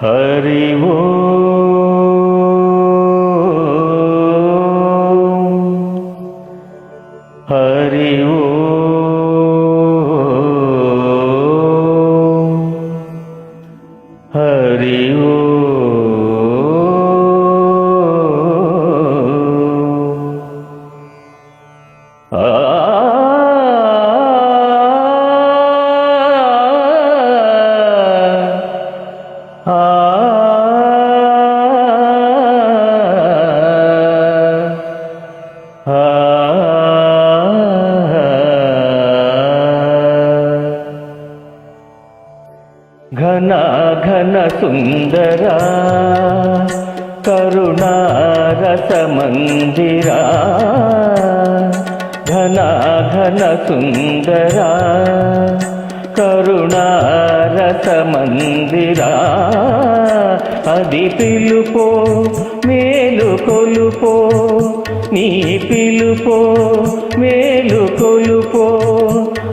हरिवो हरिवो हरिवो ఘన సుందరా కరుణారస మందిరా ఘన ఘన సుందరా కరుణారస మందిరా అది పిలుపో మేలు కొలుపో నీ పిలుపో మేలు కొలుపో.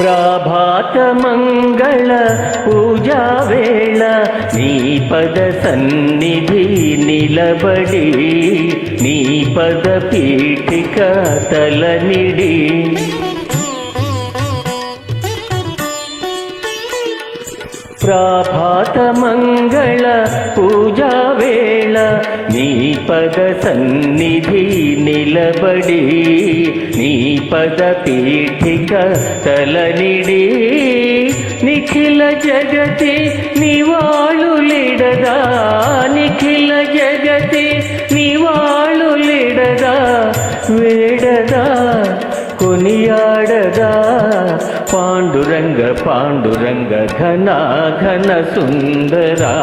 ప్రభాత మంగళ పూజా వేళ నీ పద సన్నిధి నిలబడి నీ పద పీఠిక తలనిడి ప్రభాత మంగళ పూజా వేళ నీ పద సన్నిధి నిలబడి నీ పద పీఠిక తలనిడి. నిఖిల జగతి నివాళులిడదా నిఖిల జగతి నివాళులిడదా వేడదా కొనియాడదా. పాండురంగ పాండురంగ ఘన ఘన సుందరా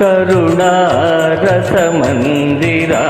కరుణారస మందిరా.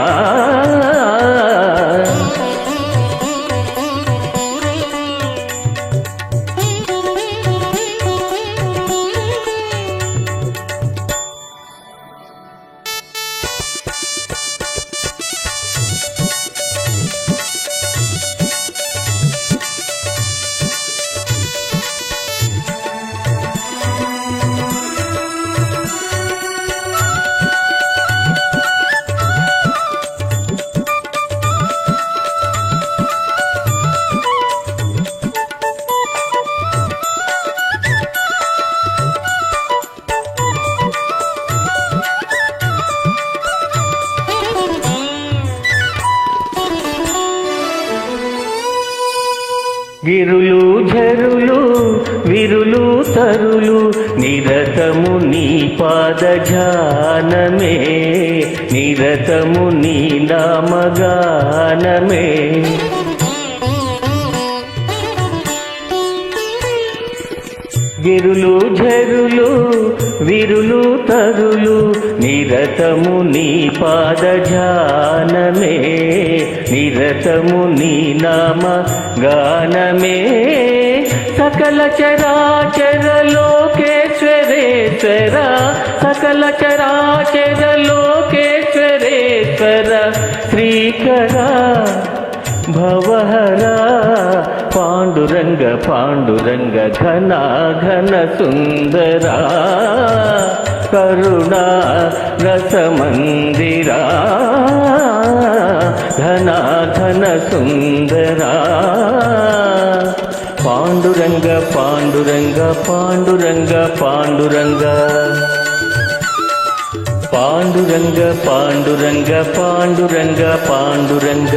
గిరులు ఝరులు విరులు తరులు నిరతము నీ పాద ధ్యానమే నిరతము నీ నామగానమే. గిరులు ఝరులు విరులు తరులు నిరతము నీ పాద ధ్యానమే నిరతము నీ నామ గానమే. సకల చరాచరలోకేశ్వరేశ్వర సకల చరాచరలోకేశ్వరేశ్వర శ్రీకర భవహరా. పాండురంగ పాండురంగ ఘన ఘన సుందరా కరుణా రస మందిరా ఘన ఘన సుందరా పాండురంగ పాండురంగ పాండురంగ పాండురంగ పాండురంగ పాండురంగ పాండురంగ పాండురంగ